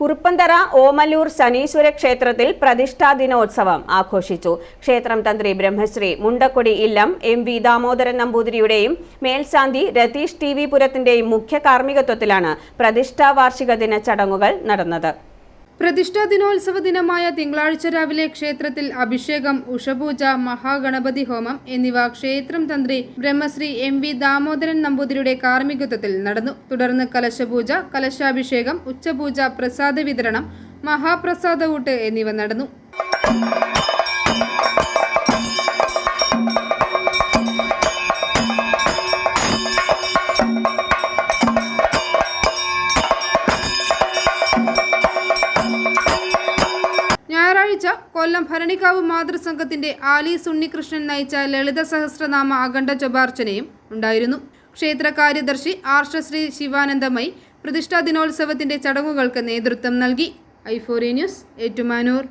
കുറുപ്പന്തറ ഓമലൂർ ശനീശ്വര ക്ഷേത്രത്തിൽ പ്രതിഷ്ഠാ ദിനോത്സവം ആഘോഷിച്ചു. ക്ഷേത്രം തന്ത്രി ബ്രഹ്മശ്രീ മുണ്ടക്കൊടി ഇല്ലം എം വി ദാമോദരൻ നമ്പൂതിരിയുടെയും മേൽശാന്തി രതീഷ് ടി വി പുരത്തിന്റെയും മുഖ്യ കാർമ്മികത്വത്തിലാണ് പ്രതിഷ്ഠാ വാർഷിക ദിന ചടങ്ങുകൾ നടന്നത്. പ്രതിഷ്ഠാ ദിനോത്സവ ദിനമായ തിങ്കളാഴ്ച രാവിലെ ക്ഷേത്രത്തിൽ അഭിഷേകം ഉഷപൂജ മഹാഗണപതി ഹോമം എന്നിവ ക്ഷേത്രം തന്ത്രി ബ്രഹ്മശ്രീ എം വി ദാമോദരൻ നമ്പൂതിരിയുടെ കാർമ്മികത്വത്തിൽ നടന്നു. തുടർന്ന് കലശപൂജ കലശാഭിഷേകം ഉച്ചപൂജ പ്രസാദ വിതരണം മഹാപ്രസാദ ഊട്ട് എന്നിവ നടന്നു. ഞായറാഴ്ച കൊല്ലം ഭരണിക്കാവ് മാതൃസംഘത്തിന്റെ ആലി സുണ്ണികൃഷ്ണൻ നയിച്ച ലളിത സഹസ്രനാമ അഖണ്ഡ ജപാർച്ചനയും ഉണ്ടായിരുന്നു. ക്ഷേത്ര കാര്യദർശി ആർഷശ്രീ ശിവാനന്ദമയി പ്രതിഷ്ഠാ ദിനോത്സവത്തിന്റെ ചടങ്ങുകൾക്ക് നേതൃത്വം നൽകി. ഐഫോറി ന്യൂസ് ഏറ്റുമാനൂർ.